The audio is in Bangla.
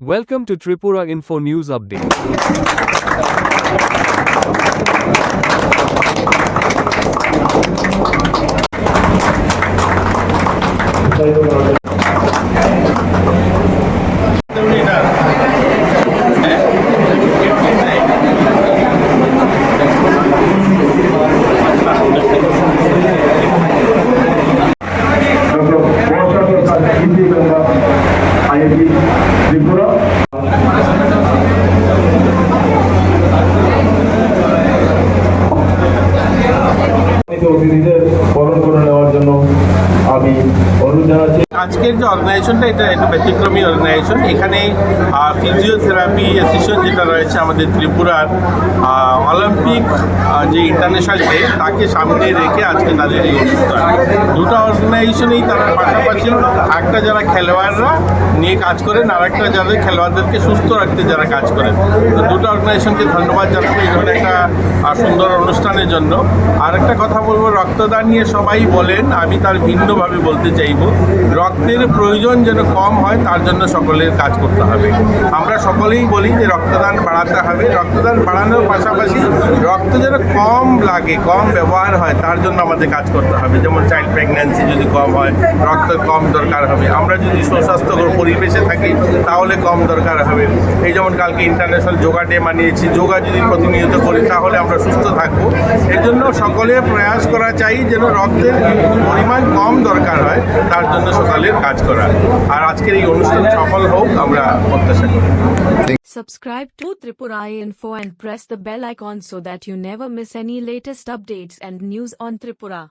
Welcome to Tripura Info News Update. Thank you. অতিথিদের বরণ করে নেওয়ার জন্য আমি অনুরোধ জানাচ্ছি। আজকের যে অর্গানাইজেশনটা এটা একটা ব্যতিক্রমী অর্গানাইজেশন এখানে ফিজিওথেরাপি অ্যাসোসিয়েশন যেটা রয়েছে আমাদের ত্রিপুরার অলিম্পিক যে ইন্টারন্যাশনাল ডে তাকে সামনে রেখে আজকে তাদের এই অনুষ্ঠান। দুটো অর্গানাইজেশনেই তারা পাশাপাশি একটা যারা খেলোয়াড়রা নিয়ে কাজ করেন, আর একটা যাদের খেলোয়াড়দেরকে সুস্থ রাখতে যারা কাজ করেন। তো দুটো অর্গানাইজেশনকে ধন্যবাদ জানাব এই ধরনের একটা সুন্দর অনুষ্ঠানের জন্য। আর একটা কথা বলব, রক্তদান নিয়ে সবাই বলেন, আমি তার ভিন্নভাবে বলতে চাইব। রক্তের প্রয়োজন যেন কম হয়, তার জন্য সকলের কাজ করতে হবে। আমরা সকলেই বলি যে রক্তদান বাড়াতে হবে। রক্তদান বাড়ানোর পাশাপাশি রক্ত যেন কম লাগে, কম ব্যবহার হয়, তার জন্য আমাদের কাজ করতে হবে। যেমন চাইল্ড প্রেগন্যান্সি যদি কম হয়, রক্ত কম দরকার হবে। আমরা যদি সুস্বাস্থ্যকর পরিবেশে থাকি, তাহলে কম দরকার হবে। এই যেমন কালকে ইন্টারন্যাশনাল যোগা ডে মানিয়েছি যোগা যদি প্রতিনিয়ত করি, তাহলে আমরা সুস্থ থাকব। এই জন্য সকলে প্রয়াস করা চাই যেন রক্তের পরিমাণ কম দরকার হয়, তার জন্য সকালের কাজ করা আর আজকের এই অনুষ্ঠান সফল হোক আমরা প্রত্যাশা করি Subscribe to Tripura Info and press the bell icon so that you never miss any latest updates and news on Tripura.